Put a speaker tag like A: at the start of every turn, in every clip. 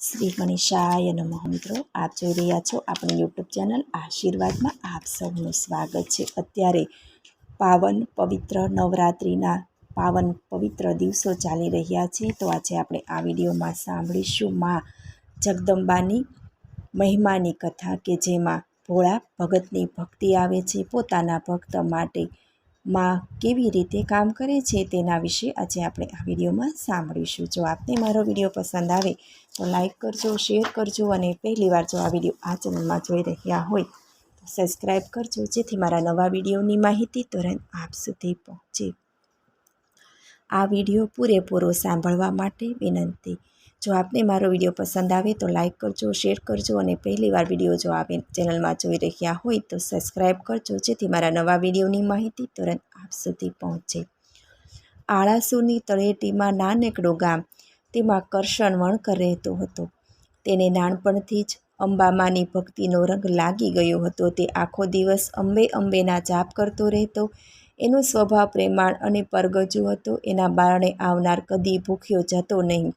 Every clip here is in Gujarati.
A: શ્રી ગણેશાય નમઃ મિત્રો, આપ જોઈ રહ્યા છો આપણી યુટ્યુબ ચેનલ આશીર્વાદમાં આપ સૌનું સ્વાગત છે. અત્યારે પાવન પવિત્ર નવરાત્રિના પાવન પવિત્ર દિવસો ચાલી રહ્યા છે. તો આજે આપણે આ વિડીયોમાં સાંભળીશું માં જગદંબાની મહિમાની કથા કે જેમાં ભોળા ભગતની ભક્તિ આવે છે. પોતાના ભક્ત માટે માં કેવી રીતે કામ કરે છે તેના વિશે આજે આપણે આ વિડીયોમાં સાંભળીશું. જો આપને મારો વીડિયો પસંદ આવે તો લાઈક કરજો, શેર કરજો અને પહેલીવાર જો આ વીડિયો આ ચેનલમાં જોઈ રહ્યા હોય તો સબસ્ક્રાઈબ કરજો, જેથી મારા નવા વિડીયોની માહિતી તુરંત આપ સુધી પહોંચે. આ વીડિયો પૂરેપૂરો સાંભળવા માટે વિનંતી. જો આપને મારો વીડિયો પસંદ આવે તો લાઈક કરજો, શેર કરજો અને પહેલીવાર વીડિયો જો આપ ચેનલમાં જોઈ રહ્યા હોય તો સબસ્ક્રાઈબ કરજો, જેથી મારા નવા વિડીયોની માહિતી તુરંત આપ સુધી પહોંચે. આળાસુરની તળેટીમાં નાનકડું ગામ, તેમાં કરશન વણકર રહેતો હતો. તેને નાનપણથી જ અંબામાની ભક્તિનો રંગ લાગી ગયો હતો. તે આખો દિવસ અંબે અંબેના જાપ કરતો રહેતો. એનો સ્વભાવ પ્રેમાળ અને પરગજુ હતો. એના બારણે આવનાર કદી ભૂખ્યો જતો નહીં.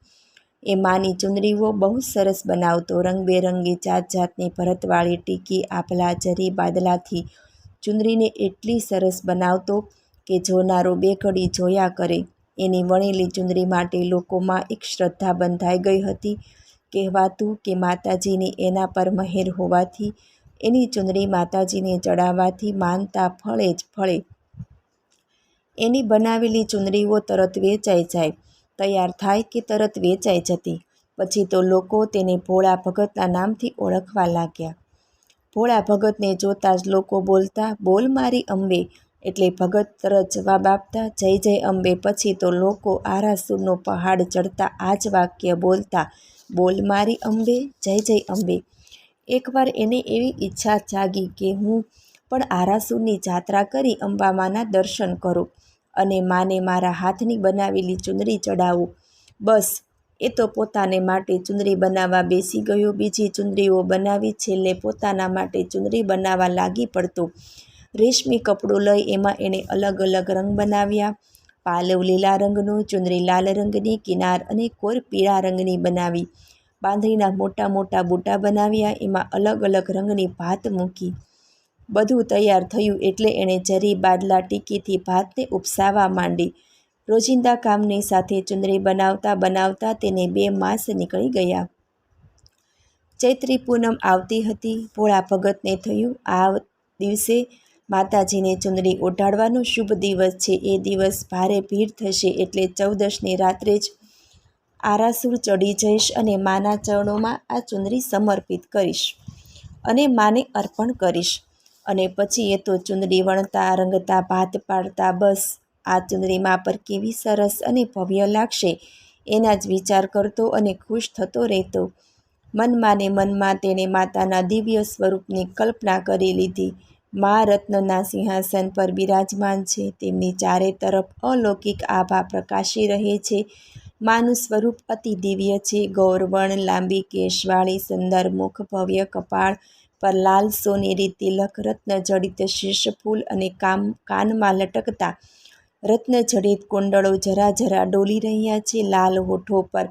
A: એ માની ચુંદડીઓ બહુ સરસ બનાવતો. રંગબેરંગી જાત જાતની ભરતવાળી ટીકી આભલા જરી બાદલાથી ચુંદડીને એટલી સરસ બનાવતો કે જોનારો બે ઘડી જોયા કરે. એની વણેલી ચુંદડી માટે લોકોમાં એક શ્રદ્ધા બંધાઈ ગઈ હતી. કહેવાતું કે માતાજીની એના પર મહેર હોવાથી, એની ચુંદડી માતાજીને ચડાવવાથી માનતા ફળે જ ફળે. એની બનાવેલી ચુંદડીઓ તરત વેચાઈ જાય. તૈયાર થાય કે તરત વેચાઈ જતી. પછી તો લોકો તેને ભોળા ભગતના નામથી ઓળખવા લાગ્યા. ભોળા ભગતને જોતાં જ લોકો બોલતા, બોલ મારી અંબે. એટલે ભગત તરત જવાબ આપતા, જય જય અંબે. પછી તો લોકો આરાસુરનો પહાડ ચડતા આ જ વાક્ય બોલતા, બોલ મારી અંબે, જય જય અંબે. એકવાર એને એવી ઈચ્છા જાગી કે હું પણ આરાસુરની જાત્રા કરી અંબામાના દર્શન કરું. અને માને મારા હાથની બનાવેલી ચુંદડી ચડાવું. બસ, એ તો પોતાને માટે ચુંદડી બનાવવા બેસી ગયો. બીજી ચુંદડીઓ બનાવી છેલ્લે પોતાના માટે ચુંદડી બનાવવા લાગી પડતો. રેશમી કપડું લઈ એમાં એણે અલગ અલગ રંગ બનાવ્યા. પાલવ લીલા રંગનું, ચુંદડી લાલ રંગની, કિનાર અને કોર પીળા રંગની બનાવી. બાંધણીના મોટા મોટા બૂટા બનાવ્યા. એમાં અલગ અલગ રંગની ભાત મૂકી. બધું તૈયાર થયું એટલે એણે જરી બાદલા ટીકીથી ભાતને ઉપસાવા માંડી. રોજિંદા કામની સાથે ચુંદડી બનાવતા બનાવતા તેને બે માસ નીકળી ગયા. ચૈત્રી પૂનમ આવતી હતી. ભોળા ભગતને થયું, આ દિવસે માતાજીને ચુંદડી ઓઢાડવાનો શુભ દિવસ છે. એ દિવસ ભારે ભીડ થશે એટલે ચૌદશની રાત્રે જ આરાસુર ચડી જઈશ અને માના ચરણોમાં આ ચુંદડી સમર્પિત કરીશ અને માને અર્પણ કરીશ. અને પછી એ તો ચુંદડી વણતા, રંગતા, ભાત પાડતા, બસ. આ ચુંદડી મા પર કેવી સરસ અને ભવ્ય લાગશે, એના જ વિચાર કરતો અને ખુશ થતો રહેતો. મનમાં ને મનમાં તેણે માતાના દિવ્ય સ્વરૂપની કલ્પના કરી લીધી. મા રત્નના સિંહાસન પર બિરાજમાન છે, તેમની ચારે તરફ અલૌકિક આભા પ્રકાશી રહે છે. માનું સ્વરૂપ અતિ દિવ્ય છે, ગૌરવણ, લાંબી કેશવાળી, સુંદર મુખ, ભવ્ય કપાળ પર લાલ સોનેરી તિલક રત્નજડિત શીર્ષફૂલ અને કામ કાનમાં લટકતા રત્નજડિત કુંડળો જરા જરા ડોલી રહ્યા છે. લાલ હોઠો પર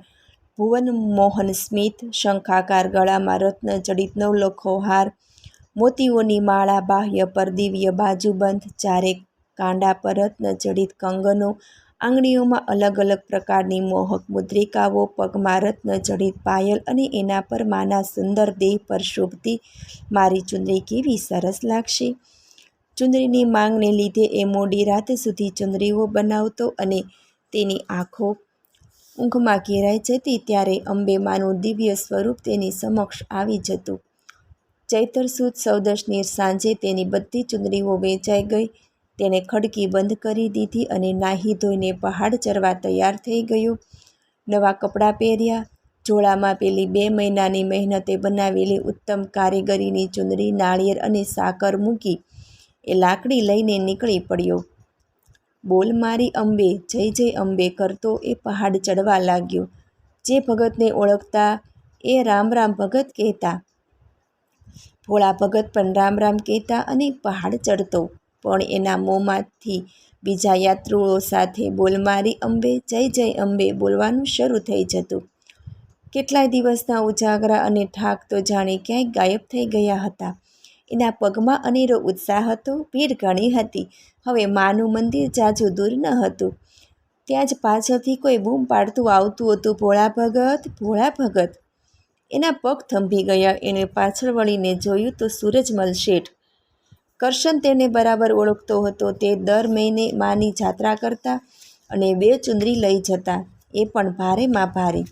A: ભુવન મોહન સ્મિત, શંખાકાર ગળામાં રત્નજડિત નવલખો હાર, મોતીઓની માળા બાહ્ય પર દિવ્ય બાજુબંધ ચારેક કાંડા પર રત્ન જડિત કંગનો આંગળીઓમાં અલગ અલગ પ્રકારની મોહક મુદ્રિકાઓ, પગમાં રત્નજડિત પાયલ અને એના પર માના સુંદર દેહ પર શોભતી મારી ચુંદરી કેવી સરસ લાગશે. ચુંદરીની માંગને લીધે એ મોડી રાત સુધી ચુંદરીઓ બનાવતો અને તેની આંખો ઊંઘમાં ઘેરાઈ જતી ત્યારે અંબેમાનું દિવ્ય સ્વરૂપ તેની સમક્ષ આવી જતું. ચૈતર સુદ સૌદશની સાંજે તેની બધી ચુંદરીઓ વેચાઈ ગઈ. તેણે ખડકી બંધ કરી દીધી અને નાહી ધોઈને પહાડ ચરવા તૈયાર થઈ ગયો. નવા કપડાં પહેર્યા. જોડામાં પેલી બે મહિનાની મહેનતે બનાવેલી ઉત્તમ કારીગરીની ચુંદડી, નાળિયેર અને સાકર મૂકી એ લાકડી લઈને નીકળી પડ્યો. બોલ મારી અંબે, જય જય અંબે કરતો એ પહાડ ચડવા લાગ્યો. જે ભગતને ઓળખતા એ રામ રામ ભગત કહેતા. ભોળા ભગત પણ રામ રામ કહેતા અને પહાડ ચડતો. પણ એના મોંમાંથી બીજા યાત્રુઓ સાથે બોલમારી અંબે, જય જય અંબે બોલવાનું શરૂ થઈ જતું. કેટલાય દિવસના ઉજાગરા અને થાક તો જાણે ક્યાંય ગાયબ થઈ ગયા હતા. એના પગમાં અનેરો ઉત્સાહ હતો, ભીડ ઘણી હતી. હવે માનું મંદિર જાજુ દૂર ન હતું. ત્યાં જ પાછળથી કોઈ બૂમ પાડતું આવતું હતું, ભોળા ભગત ભોળા ભગત. એના પગ થંભી ગયા એણે પાછળ વળીને જોયું તો સૂરજમલ શેઠ. કરશન તેને બરાબર ઓળખતો હતો. તે દર મહિને માની જાત્રા કરતા અને બે ચુંદરી લઈ જતા. એ પણ ભારેમાં ભારે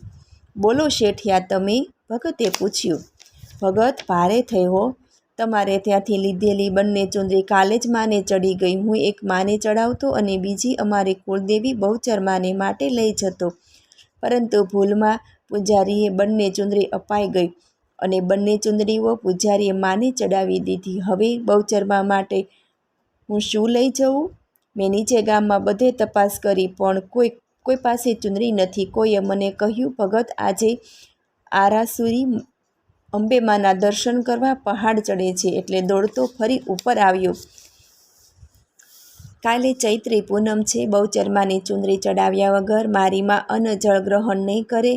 A: બોલો શેઠિયા, તમે ભગતે પૂછ્યું. ભગત, ભારે થયો તમારે ત્યાંથી લીધેલી બંને ચુંદરી કાલે જ માને ચડી ગઈ. હું એક માને ચડાવતો અને બીજી અમારી કુળદેવી બહુચર માને માટે લઈ જતો. પરંતુ ભૂલમાં પૂજારીએ બંને ચુંદરી અપાઈ ગઈ. અને બંને ચુંદડીઓ પૂજારીએ માને ચડાવી દીધી. હવે બહુચરવા માટે હું શું લઈ જઉં મેં નીચે ગામમાં બધે તપાસ કરી, પણ કોઈ કોઈ પાસે ચુંદડી નથી. કોઈએ મને કહ્યું, ભગત, આજે આરાસુરી અંબેમાના દર્શન કરવા પહાડ ચડે છે, એટલે દોડતો ફરી ઉપર આવ્યો. કાલે ચૈત્રી પૂનમ છે બહુચરમાની ચુંદડી ચડાવ્યા વગર મારીમાં અન્ન જળ ગ્રહણ નહીં કરે.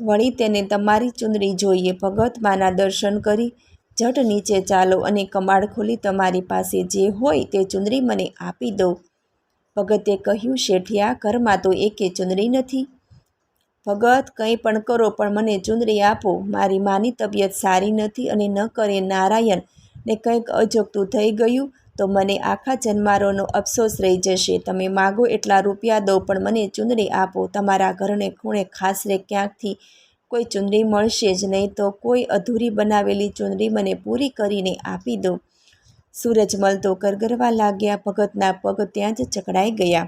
A: વળી તેને તમારી ચુંદડી જોઈએ. ભગત માના દર્શન કરી જટ નીચે ચાલો અને કમાડ ખોલી તમારી પાસે જે હોય તે ચુંદડી મને આપી દો. ભગતે કહ્યું, શેઠિયા, ઘરમાં તો એકે ચુંદડી નથી. ભગત, કંઈ પણ કરો, પણ મને ચુંદડી આપો. મારી માની તબિયત સારી નથી અને ન કરે નારાયણ ને કંઈક અજગતું થઈ ગયું. તો મને આખા જન્મારોનો અફસોસ રહી જશે. તમે માગો એટલા રૂપિયા દો, પણ મને ચૂંદડી આપો. તમારા ઘરને ખૂણે ખાસરે ક્યાંકથી કોઈ ચૂંદડી મળશે જ નહીં તો કોઈ અધૂરી બનાવેલી ચૂંદડી મને પૂરી કરીને આપી દો. સૂરજમલ તો કરગરવા લાગ્યા, ભગતના પગ ત્યાં જ ચકડાઈ ગયા.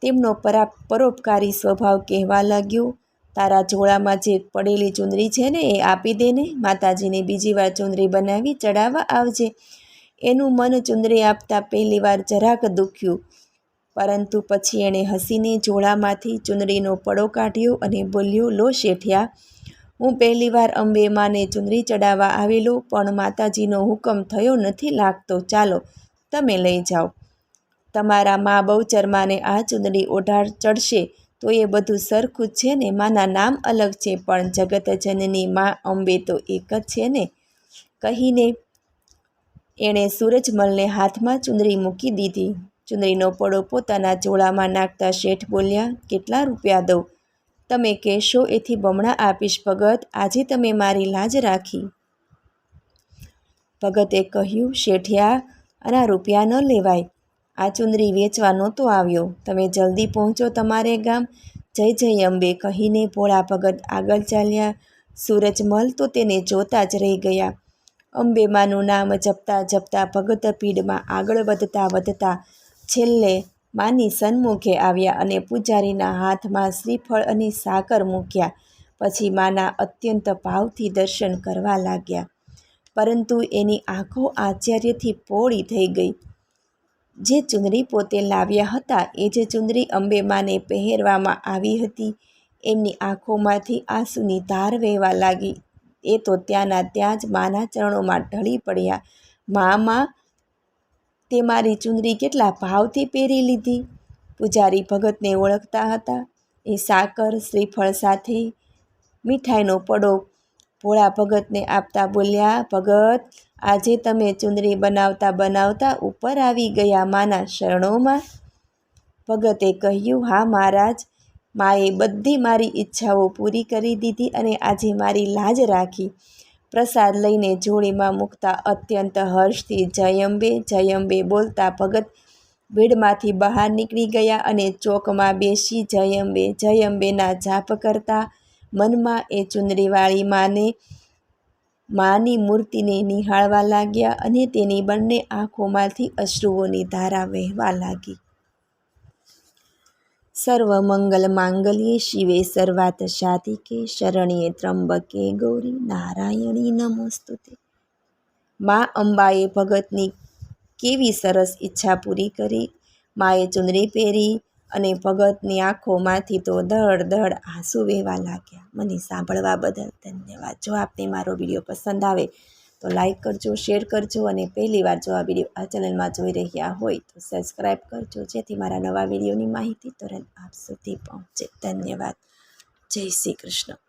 A: તેમનો પરા, પરોપકારી સ્વભાવ કહેવા લાગ્યો, તારા ઝોળામાં જે પડેલી ચુંદડી છે ને, એ આપી દે ને માતાજીને બીજી વાર ચૂંદડી બનાવી ચડાવવા આવજે. એનું મન ચુંદડી આપતા પહેલી વાર જરાક દુખ્યું. પરંતુ પછી એણે હસીને જોડામાંથી ચુંદડીનો પડો કાઢ્યો અને બોલ્યો, લો શેઠિયા, હું પહેલી વાર અંબે માને ચુંદડી ચડાવવા આવેલો, પણ માતાજીનો હુકમ થયો નથી લાગતો. ચાલો, તમે લઈ જાઓ. તમારા મા બહુચરમાને આ ચુંદડી ઓઢાર ચડશે, તો એ બધું સરખું જ છે ને? માના નામ અલગ છે, પણ જગતજનની મા અંબે તો એક જ છે ને? કહીને એણે સૂરજમલને હાથમાં ચુંદડી મૂકી દીધી. ચુંદડીનો પડો પોતાના ચોળામાં નાખતા શેઠ બોલ્યા, કેટલા રૂપિયા દઉં? તમે કહેશો એથી બમણા આપીશ ભગત, આજે તમે મારી લાજ રાખી. ભગતે કહ્યું, શેઠિયા, આના રૂપિયા ન લેવાય. આ ચુંદરી વેચવા નહોતો આવ્યો. તમે જલ્દી પહોંચો તમારે ગામ. જય જય અંબે કહીને ભોળા ભગત આગળ ચાલ્યા. સૂરજમલ તો તેને જોતા જ રહી ગયા. અંબેમાનું નામ જપતા જપતા ભગત ભીડમાં આગળ વધતા વધતા છેલ્લે માની સન્મુખે આવ્યા અને પૂજારીના હાથમાં શ્રીફળ અને સાકર મૂક્યા. પછી માના અત્યંત ભાવથી દર્શન કરવા લાગ્યા. પરંતુ એની આંખો આશ્ચર્યથી પોળી થઈ ગઈ. જે ચુંદડી પોતે લાવ્યા હતા, એ જે ચુંદડી અંબેમાને પહેરવામાં આવી હતી, એમની આંખોમાંથી આંસુની ધાર વહેવા લાગી. એ તો ત્યાંના ત્યાં જ માના ચરણોમાં ઢળી પડ્યા. મામાં, તે મારી ચુંદડી કેટલા ભાવથી પહેરી લીધી? પૂજારી ભગતને ઓળખતા હતા. એ સાકર, શ્રીફળ સાથે મીઠાઈનો પડો. ભોળા ભગતને આપતા બોલ્યા, ભગત, આજે તમે ચુંદડી બનાવતા બનાવતા ઉપર આવી ગયા માના શરણોમાં. ભગતે કહ્યું, હા મહારાજ માએ બધી મારી ઈચ્છાઓ પૂરી કરી દીધી અને આજે મારી લાજ રાખી. પ્રસાદ લઈને જોડીમાં મૂકતા અત્યંત હર્ષથી જયંબે જયંબે બોલતા ભગત ભીડમાંથી બહાર નીકળી ગયા અને ચોકમાં બેસી જયંબે જયંબેના જાપ કરતા મનમાં એ ચુંદડીવાળી માને માની મૂર્તિને નિહાળવા લાગ્યા અને તેની બંને આંખોમાંથી અશ્રુઓની ધારા વહેવા લાગી. સર્વમંગલ માંગલ્યે શિવે સર્વાત શાતિકે શરણ્યે ત્રંબકે ગૌરી નારાયણી નમોસ્તુતે. મા અંબાએ ભગતની કેવી સરસ ઈચ્છા પૂરી કરી, માએ ચુંદડી પહેરી અને ભગતની આંખોમાંથી તો ધડ ધડ આંસુ વહેવા લાગ્યા. મને સાંભળવા બદલ ધન્યવાદ. જો આપને મારો વીડિયો પસંદ આવે તો લાઇક કરજો શેર કરજો અને પહેલીવાર જો આ વીડિયો આ ચેનલમાં જોઈ રહ્યા હોય તો સબસ્ક્રાઈબ કરજો, જેથી મારા નવા વિડીયોની માહિતી તરત આપ સુધી પહોંચે. ધન્યવાદ. જય શ્રી કૃષ્ણ.